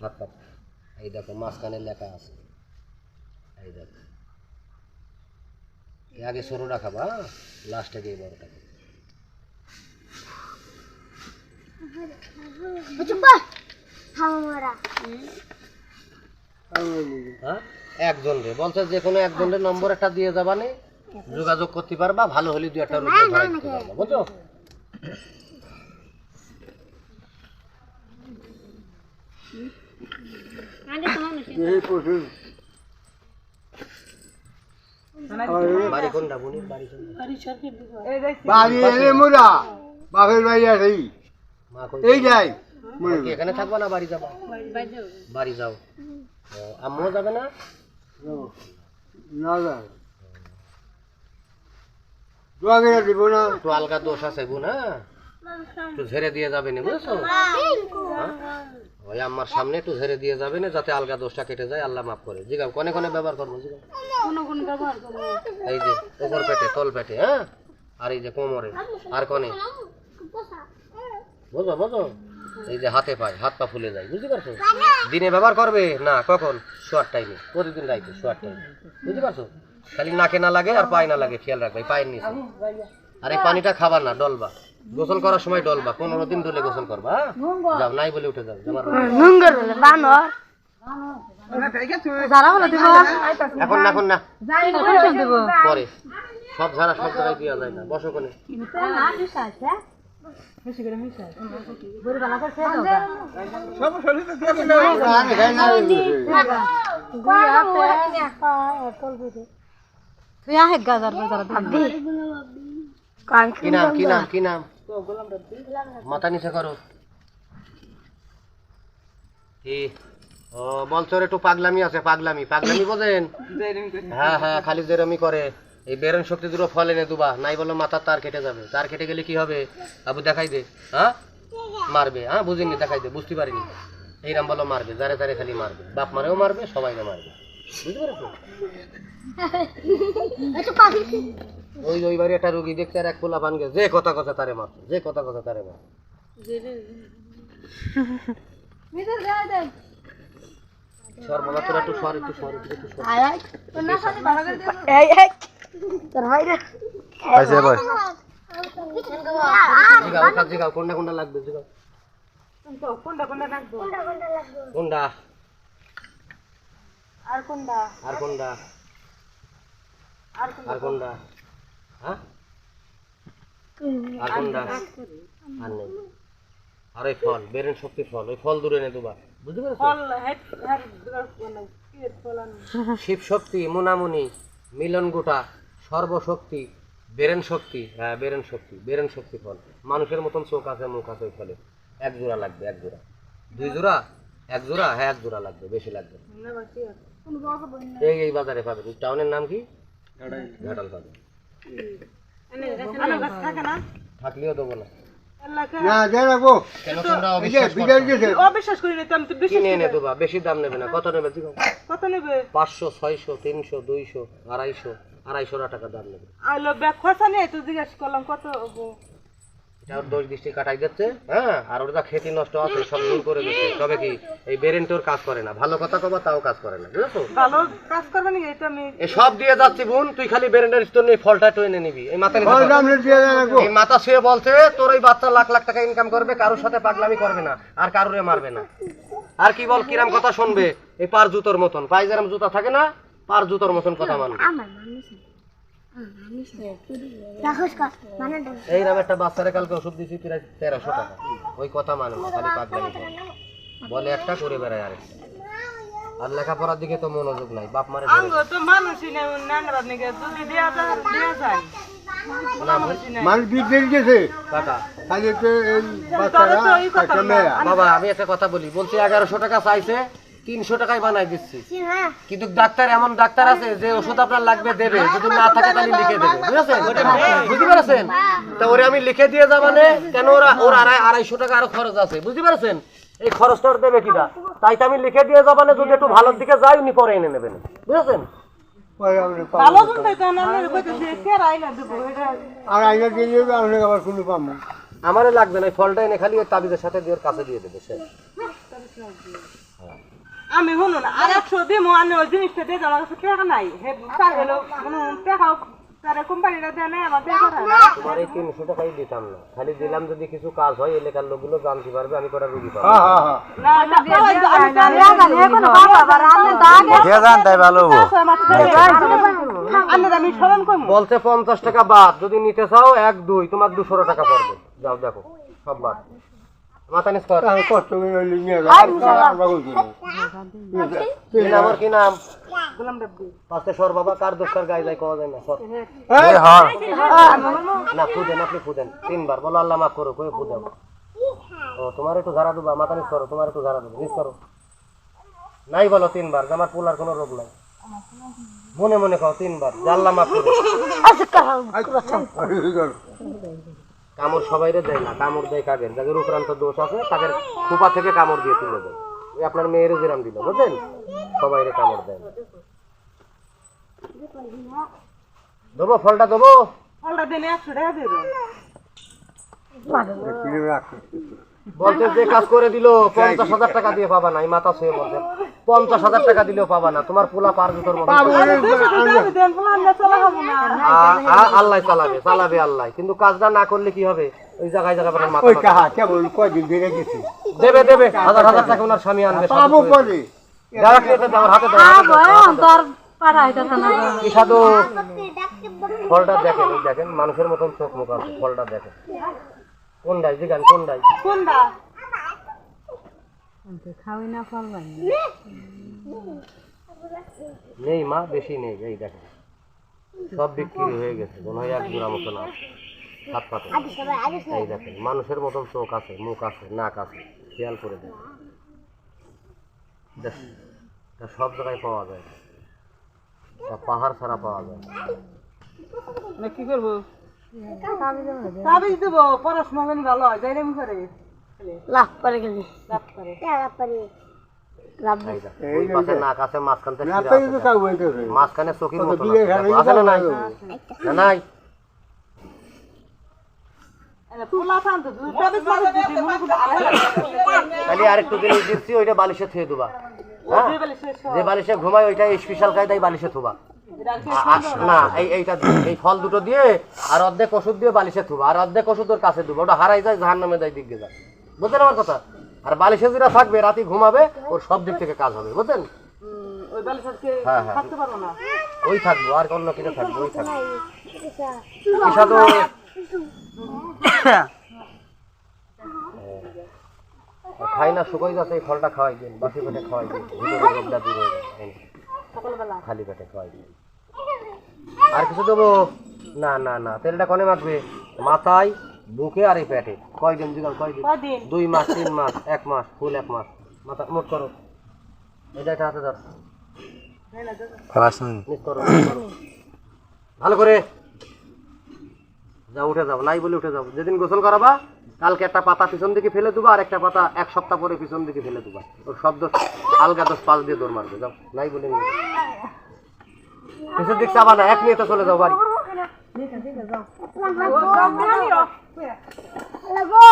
হাত পাত এই দেখো মাঝখানে লেখা আছে। এই দেখো। আগে সরুটা খাবা লাস্টে গিয়ে বড়টা খাবা। হ্যাঁ? একজন রে। বলছে যে কোনো একজনের নম্বর একটা দিয়ে যাবা নে যোগাযোগ করতে পারবা ভালো হলে দু একটা রুপে ধরাই দিতে পারবা বুঝছ? বুনি এই যাই এখানে থাকবা না বাড়ি যাবা বাড়ি যাও ও, আম্মুও যাবে না না না দোয়াকে দিব না একটু আলগা দোষ আছে হ্যাঁ একটু ঝেড়ে দিয়ে যাবে না বুঝছ? হ্যাঁ? ওই আম্মার সামনে একটু ঝেড়ে দিয়ে যাবে না যাতে আলগা দোষটা কেটে যায় আল্লাহ মাফ করে। জিগাও কনে কনে ব্যবহার করব জিগাও। এই যে উপর পেটে তল পেটে হ্যাঁ? আর এই যে কোমরে আর কনে? বুঝো বুঝো? এই যে হাতে পায় হাত পা ফুলে যায় বুঝতে পারছ? দিনে ব্যবহার করবে? না কখন? শোয়ার টাইমে প্রতিদিন রাইতে শোয়ার টাইমে বুঝতে পারছ? খালি নাকে না লাগে আর পায়ে না লাগে খেয়াল রাখবে পায়ের নিচে। আর এই পানিটা খাবার না ডলবা। গোসল করার সময় ডলবা পনেরো দিন ডলে গোসল করবা হ্যাঁ? যাও নাই বলে উঠে যাও আমার বলে বানর। যারা বলে দিব। এখন না এখন না। পরে। সব ঝাড়া সব জায়গায় দেওয়া যায় না। বসো কোনে তুই আহে গাজার বাজার দিবি কি নাম কি নাম কি নাম মাথা নিচে করো। কি ও বলছো একটু পাগলামি আছে পাগলামি। পাগলামি বোঝেন? হ্যাঁ হ্যাঁ খালি যেরমি করে। এই বেরন শক্তি দুটো ফল এনে দুবা নাই বলল মাথার তার কেটে যাবে। তার কেটে গেলে কি হবে? আবু দেখাই দে। হ্যাঁ? মারবে। হ্যাঁ বুঝিনি দেখাই দে বুঝতে পারিনি। এইরাম বলো মারবে যারে তারে খালি মারবে। বাপ মারেও মারবে সবাইকে মারবে। বুঝতে পেরেছ? ওই ওই বাড়ি একটা রুগী দেখতে আর এক পোলা পানগে যে কথা কথা তারে মারছে যে কথা কথা তারে মার। সর্বদা তোরা একটু সর একটু সর একটু সর। এই এই। তোর ভাইরে জিগাও ওটা জিগাও। কোনটা কোনটা লাগবে জিগাও। কোনটা? আর কোনটা? আর কোনটা? আর কোনটা? হ্যাঁ? আর কোনটা আর নেই। আর ওই ফল বেরেন শক্তি ফল ওই ফল দূরে নে দুবার। বুঝতে পেরেছ? শিব শক্তি মুনামুনি মিলন গোটা সর্বশক্তি বেরেন শক্তি হ্যাঁ বেরেন শক্তি বেরেন শক্তি ফল। মানুষের মতন চোখ আছে মুখ আছে ওই ফলে। এক জোড়া লাগবে এক জোড়া। দুই জোড়া? এক জোড়া? হ্যাঁ এক জোড়া লাগবে বেশি লাগবে এই এই বাজারে পাবে টাউনের নাম কি? ঘাটাল। পাবে থাকলেও দেবো না। বেশি দাম নেবে না। কত নেবে কত নেবে? পাঁচশো ছয়শো তিনশো দুইশো আড়াইশো আড়াইশো টাকা দাম নেবে। খসা নিয়ে তো জিজ্ঞাসা করলাম কত দোষ দৃষ্টি কাটাই দিচ্ছে হ্যাঁ? আর ওর যা খেতি নষ্ট আছে সব দূর করে দিচ্ছে। তবে কি এই বেরেন্টোর কাজ করে না। ভালো কথা কবা তাও কাজ করে না বুঝেছ? ভালো কাজ করবে নাকি? এটা আমি এই সব দিয়ে যাচ্ছি বোন তুই খালি বেরেন্টের স্তর নিয়ে ফলটা এনে নিবি। এই মাথা এই মাথা শুয়ে বলছে তোর ওই বাচ্চা লাখ লাখ টাকা ইনকাম করবে কারোর সাথে পাগলামি করবে না আর কারোরে মারবে না। আর কি বল কিরাম কথা শুনবে? এই পার জুতোর মতন। পায়ে যেরম জুতা থাকে না পার জুতোর মতন কথা মানবে। এইরকম একটা বাচ্চারে কালকে ওষুধ দিয়েছি প্রায় তেরোশো টাকা। ওই কথা মানে না, খালি পাগলামি করে। বলে একটা করে বেড়ায় আর লেখাপড়ার দিকে তো মনোযোগ নাই বাপ মারে তো মানুষই নেই নান্ডার নাকি যদি দেওয়া যায় যায়। মানুষ বিদেশ গেছে কাকা। খালি তো এই বাচ্চারা বাবা আমি একটা কথা বলি। বলছি এগারোশো টাকা চাইছে তিনশো টাকায় বানাই দিচ্ছি। কিন্তু ডাক্তার এমন ডাক্তার আছে যে ওষুধ আপনার লাগবে দেবে। যদি না থাকে তাহলে লিখে দেবে। বুঝেছেন? বুঝতে পারছেন? তা ওরে আমি লিখে দিয়ে যা মানে কেন ওরা ওর আড়াই আড়াইশো টাকা আরও খরচ আছে বুঝতে পারছেন? এই খরচটা ওর দেবে কিনা? তাই তো আমি লিখে দিয়ে যা মানে যদি একটু ভালোর দিকে যাই উনি পরে এনে নেবেন। বুঝেছেন? আমরা লাগবে না ফলটা এনে খালি ওই তাবিজের সাথে দিয়ে কাছে দিয়ে দেবে সে। আমি শুনুন আর একশো দিম আনে ওই জিনিসটা দিয়ে আমার কাছে টাকা নাই। হে তার হলো শুনুন টাকা তারা কোম্পানিটা দেয় নাই আমার টাকা তোমার এই তিনশো টাকাই দিতাম না। খালি দিলাম যদি কিছু কাজ হয় এলাকার লোকগুলো জানতে পারবে আমি কটা রুগী পাবো। হ্যাঁ হ্যাঁ হ্যাঁ। আমি আমি বলছে পঞ্চাশ টাকা বাদ যদি নিতে চাও এক দুই তোমার দুশো টাকা পড়বে। যাও দেখো সব বাদ। মাথা নিচ কর। আমি কষ্ট করে নিয়ে যাই আমরা বলছি না। কি নাম ওর কি নাম? গোলাম ডাব্বি পাশে সর বাবা কার দোষ কার গায়ে যায় কওয়া যায় না সর। এই হর না ফুদেন আপনি ফুদেন তিনবার বলো আল্লাহ মাফ করো কয়ে ফুদেন ও তোমার একটু ঝাড়া দেবো মাথা করো তোমার একটু ঝাড়া দেবো করো। নাই বলো তিনবার যে আমার পোলার কোনো রোগ নাই। মনে মনে খাও তিনবার যে আল্লাহ মাফ করো আরে, করো। কামড় সবাইরে দেয় না কামড় দেয় কাকের যাদের উপরান্ত দোষ আছে তাদের কুপা থেকে কামড় দিয়ে তুলে দেয়। ওই আপনার মেয়েরও যেরাম দিল বুঝলেন? সবাইরে কামড় দেয় দেবো ফলটা দেবো? ফলটা একশো টাকা দেবো। বলতে যে কাজ করে দিল পঞ্চাশ হাজার টাকা দিয়ে পাবা না এই মাথা ছুঁয়ে বলছে। পঞ্চাশ হাজার টাকা দিলেও পাবা না তোমার পোলা পার জুতোর মতো। আল্লাহ। চালাবে চালাবে আল্লাহ কিন্তু কাজটা না করলে কি হবে? ওই জায়গায় জায়গায় মাথা কেবল কয়দিন গেছি? দেবে দেবে হাজার হাজার টাকা ওনার স্বামী আনবে পাবো হাতে দাও, ফলটা দেখেন দেখেন মানুষের মতন চোখ মুখ আছে ফলটা দেখেন। কোনটাই জিগান কোনটা খাওয়াই না ফল নেই মা বেশি নেই এই দেখেন। সব বিক্রি হয়ে গেছে মনে হয় এক জোড়া মতন আছে হাত পাতে। এই দেখেন মানুষের মতন চোখ আছে মুখ আছে নাক আছে খেয়াল করে দেন দেখ- সব জায়গায় পাওয়া যায়। পাহাড় ছাড়া পাওয়া যায়। না কি করব? তাবিজ দেবো পড়াশোনা জানি ভালো হয় যাই আমি করে লাভ করে গেলি। লাভ করে। মাঝখান চকির মতো আছে না নাই? নাই। আড়াই খালি আরেকটু জিনিস দিচ্ছি ওইটা বালিশে থুয়ে দেবা। হ্যাঁ? যে বালিশে ঘুমায় ওইটা স্পেশাল কায়দায় বালিশে থুবা। না এই এইটা এই ফল দুটো দিয়ে আর অর্ধেক ওষুধ দিয়ে বালিশে থুবা আর অর্ধেক ওষুধ ওর কাছে দেবো ওটা হারাই যায় জাহান নামে যায় দিকে যায়। বুঝলেন আমার কথা? আর বালিশে যেটা থাকবে রাতে ঘুমাবে ওর সব দিক থেকে কাজ হবে। বুঝলেন ওই হ্যাঁ হ্যাঁ। ওই থাকব আর অন্য কিছু থাকবে ওই থাকবে। তো খাই না শুকাই যাচ্ছে এই ফলটা খাওয়াই দিন। বাসি পেটে খাওয়াই দিন। ভিতরে রোগটা দূর হয়ে খালি পেটে খাওয়াই দিন। আর কিছু দেবো? না না না তেলটা কনে মাখবে? মাথায় বুকে আর এই পেটে। কয়দিন দিলাম কয়দিন? দুই মাস তিন মাস এক মাস ফুল এক মাস। মাথা মোট করো। এটা এটা হাতে ধর। ভালো করে যাও উঠে যাও। নাই বলে উঠে যাও। যেদিন গোসল করাবা কালকে একটা পাতা পিছন দিকে ফেলে দেবা আর একটা পাতা এক সপ্তাহ পরে পিছন দিকে ফেলে দেবা। ওর শব্দ আলগা দশ পাল দিয়ে দৌড় মারবে। যাও নাই বলে যাও। দিক চাবা না এক নিয়ে তো চলে যাও বাড়ি লাগো